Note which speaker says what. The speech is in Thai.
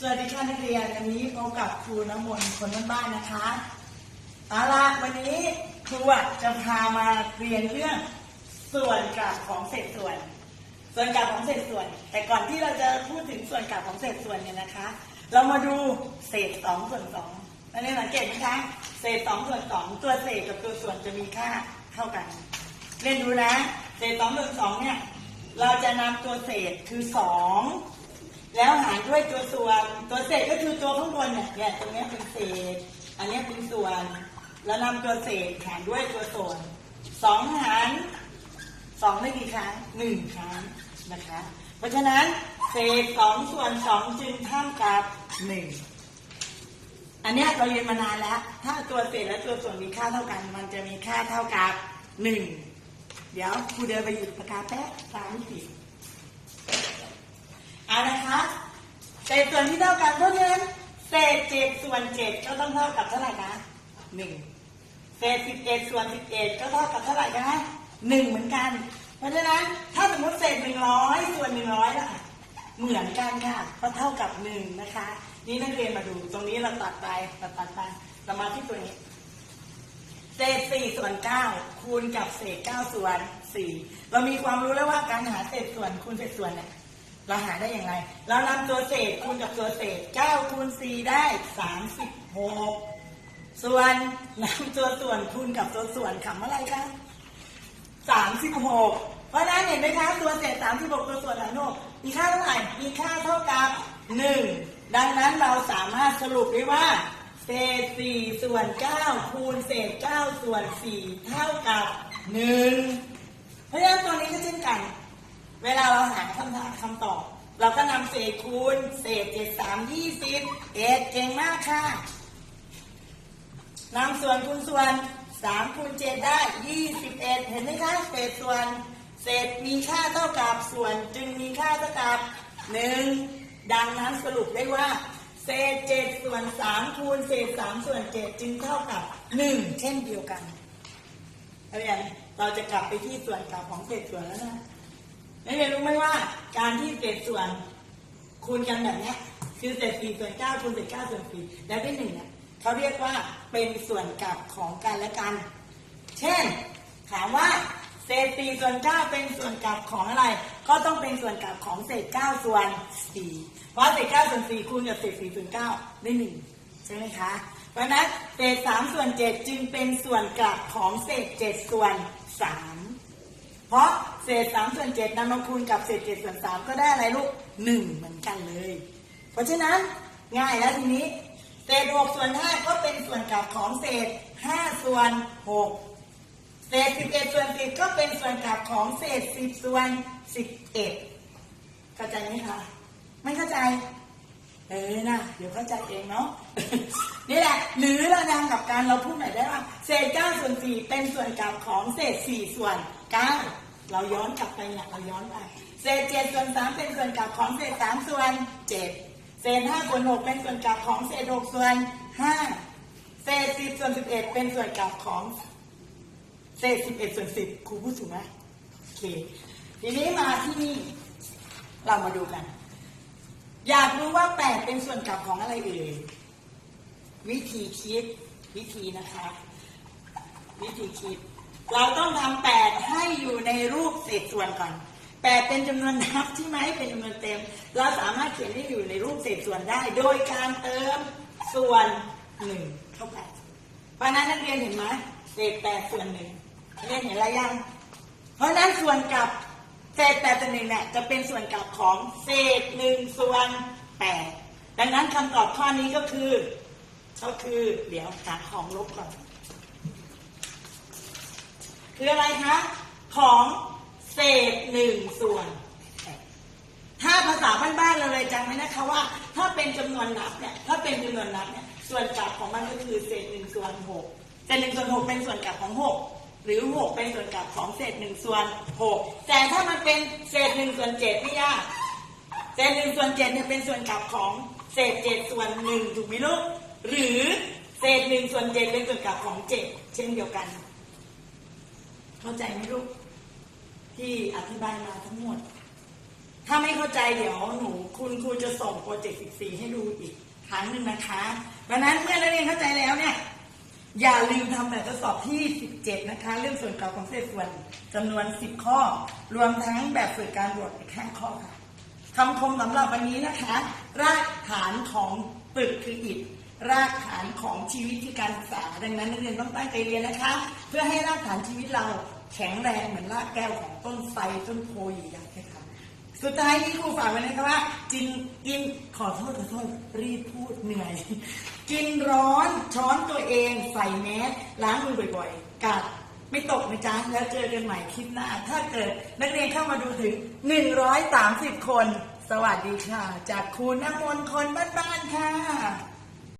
Speaker 1: สวัสดีค่ะนักเรียนวันนี้พบกับครูน้ำมนต์คนบ้านๆนะคะเอาละวันนี้ครูอะจะพามาเรียนเรื่องส่วนกลับของเศษส่วน ส่วนกลับของเศษส่วน แต่ก่อนที่เราจะพูดถึงส่วนกลับของเศษส่วนเนี่ยนะคะ เรามาดูเศษสองส่วนสองนักเรียนสังเกตไหมคะเศษสองส่วนสองตัวเศษกับตัวส่วนจะมีค่าเท่ากันเรียนดูนะ เศษสองส่วนสองเนี่ยเราจะนำตัวเศษคือสอง แล้วหารด้วยตัวส่วน ตัวเศษก็คือตัวข้างบนเนี่ยเนี่ยตรงเนี้ยเป็นเศษ อันเนี้ยเป็นส่วน แล้วนำตัวเศษหารด้วยตัวส่วนสองหารสองได้กี่ครั้งหนึ่งครั้งนะคะ เพราะฉะนั้นเศษสองส่วนสองจึงเท่ากับหนึ่งอันเนี้ยเราเรียนมานานแล้ว ถ้าตัวเศษและตัวส่วนมีค่าเท่ากัน มันจะมีค่าเท่ากับหนึ่งเดี๋ยวครูเดินไปหยิบปากกาแป๊บสามสิบ เอานะคะเศษส่วนที่เท่ากันเพราะฉะนั้นเศษเจ็ดส่วนเจ็ดก็ต้องเท่ากับเท่าไหร่นะหนึ่งเศษสิบเอ็ดส่วนสิบเอ็ดก็เท่ากับเท่าไหร่นะหนึ่งเหมือนกัน เพราะฉะนั้นถ้าสมมติเศษหนึ่งร้อยส่วนหนึ่งร้อยล่ะเหมือนกันค่ะก็เท่ากับหนึ่งนะคะ นี่นักเรียนมาดูตรงนี้เราตัดไปเราตัดไปเรามาที่ตัวนี้เศษสี่ส่วนเก้าคูณกับเศษเก้าส่วนสี่เรามีความรู้แล้วว่าการหาเศษส่วนคูณเศษส่วนเนี่ย เราหาได้อย่างไร เรานำตัวเศษคูณกับตัวเศษเก้าคูณสี่ได้สามสิบหกส่วนนำตัวส่วนคูณกับตัวส่วนคำอะไรคะสามสิบหกเพราะนั้นเห็นไหมคะตัวเศษสามสิบหกตัวส่วนหารโนมีค่าเท่าไหร่มีค่าเท่ากับหนึ่งดังนั้นเราสามารถสรุปได้ว่าเศษสี่ส่วนเก้าคูณเศษเก้าส่วนสี่เท่ากับหนึ่งเพราะฉะนั้นตัวนี้ก็เช่นกัน เวลาเราหาคำถามคำตอบ เราก็นำเศษคูณ เศษเจ็ดสามยี่สิบเอ็ดเก่งมากค่ะนำส่วนคูณส่วนสามคูณเจ็ดได้ยี่สิบเอ็ดเห็นไหมคะเศษส่วน เศษมีค่าเท่ากับส่วนจึงมีค่าเท่ากับหนึ่งดังนั้นสรุปได้ว่า เศษเจ็ดส่วนสามคูณเศษสามส่วนเจ็ดจึงเท่ากับหนึ่งเช่นเดียวกันนักเรียนเราจะกลับไปที่ส่วนกลับของเศษส่วนแล้วนะ นักเรียนรู้ไหมว่าการที่เศษส่วนคูณกันแบบเนี้ยคือเศษสี่ส่วนเก้าคูณเศษเก้าส่วนสี่แล้วได้หนึ่งเนี่ยเขาเรียกว่าเป็นส่วนกลับของกันและกัน เช่น ถามว่าเศษสี่ส่วนเก้าเป็นส่วนกลับของอะไร ก็ต้องเป็นส่วนกลับของเศษเก้าส่วนสี่เพราะเศษเก้าส่วนสี่คูณกับเศษสี่ส่วนเก้าได้หนึ่งใช่ไหมคะ เพราะนั้นเศษสามส่วนเจ็ดจึงเป็นส่วนกลับของเศษเจ็ดส่วนสามเพราะ เศษสามส่วนเจ็ดนำมาคูณกับเศษเจ็ดส่วนสามก็ได้อะไรลูกหนึ่งเหมือนกันเลย เพราะฉะนั้นง่ายแล้วทีนี้ เศษหกส่วนห้าก็เป็นส่วนกลับของเศษห้าส่วนหกเศษสิบเอ็ดส่วนสิบก็เป็นส่วนกลับของเศษสิบส่วนสิบเอ็ดเข้าใจไหมคะไม่เข้าใจ เออนะเดี๋ยวเข้าใจเองเนาะนี่แหละ หรือเรานำกับการเราพูดหน่อยได้ว่า เศษเก้าส่วนสี่เป็นส่วนกลับของเศษสี่ส่วนเก้า เราย้อนกลับไปเนี่ยเราย้อนไป เศษเจ็ดส่วนสามเป็นส่วนกลับของเศษสามส่วนเจ็ดเศษห้าส่วนหกเป็นส่วนกลับของเศษหกส่วนห้าเศษสิบส่วนสิบเอ็ดเป็นส่วนกลับของ เศษสิบเอ็ดส่วนสิบครูพูดถูกไหมโอเคทีนี้มาที่นี่ เรามาดูกัน อยากรู้ว่าแปดเป็นส่วนกลับของอะไรเอ่ยวิธีคิดวิธีนะคะ วิธีคิด เราต้องทำแปดให้อยู่ในรูปเศษส่วนก่อนแปดเป็นจำนวนนับใช่ไหมเป็นจำนวนเต็ม เราสามารถเขียนให้อยู่ในรูปเศษส่วนได้ โดยการเติมส่วนหนึ่งเข้าไปเพราะนั้นนักเรียนเห็นไหมเศษแปดส่วนหนึ่งเรียนเห็นอะไรยัง เพราะนั้นส่วนกับเศษแปดส่วนหนึ่งเนี่ยจะเป็นส่วนกับของเศษหนึ่งส่วนแปดดังนั้นคำตอบข้อนี้ก็คือ ก็คือเดี๋ยวหาของลบก่อน คืออะไรคะของเศษหนึ่งส่วน ถ้าภาษาบ้านๆเราเลยจำไว้นะคะว่า ถ้าเป็นจำนวนนับเนี่ยถ้าเป็นจำนวนนับเนี่ยส่วนกลับของมันก็คือเศษหนึ่งส่วนหกเศษหนึ่งส่วนหกเป็นส่วนกลับของหกหรือหกเป็นส่วนกลับของเศษหนึ่งส่วนหกแต่ถ้ามันเป็นเศษหนึ่งส่วนเจ็ดไม่ยากเศษหนึ่งส่วนเจ็ดเนี่ยเป็นส่วนกลับของเศษเจ็ดส่วนหนึ่งถูกไหมลูกหรือเศษหนึ่งส่วนเจ็ดเป็นส่วนกลับของเจ็ดเช่นเดียวกัน เข้าใจไหมลูกที่อธิบายมาทั้งหมด ถ้าไม่เข้าใจเดี๋ยวหนู คุณครูจะส่งโปรเจกต์14 ให้ดูอีกครั้งหนึ่งนะคะดังนั้นเมื่อนักเรียนเข้าใจแล้วเนี่ย อย่าลืมทำแบบทดสอบที่ 17 นะคะ เรื่องส่วนเก่าของเศษส่วนจำนวน 10 ข้อ รวมทั้งแบบฝึกการบวกอีก5ข้อค่ะคำคมสำหรับวันนี้นะคะ รากฐานของตึกคืออิฐรากฐานของชีวิตคือการศึกษาดังนั้นนักเรียนต้องตั้งใจเรียนนะคะ เพื่อให้รากฐานชีวิตเรา แข็งแรงเหมือนรากแก้วของต้นไทรต้นโพใหญ่ๆค่ะสุดท้ายนี้ครูฝากไว้นะคะว่าจินกินขอโทษขอโทษรีบพูดเหนื่อย กินร้อนช้อนตัวเอง ใส่แมสล้างมือบ่อยๆกัดไม่ตกนะจ๊ะแล้วเจอกันใหม่คลิปหน้า ถ้าเกิดนักเรียนเข้ามาดูถึง 130 คน สวัสดีค่ะ จากครูน้ำมนต์คนบ้านๆค่ะ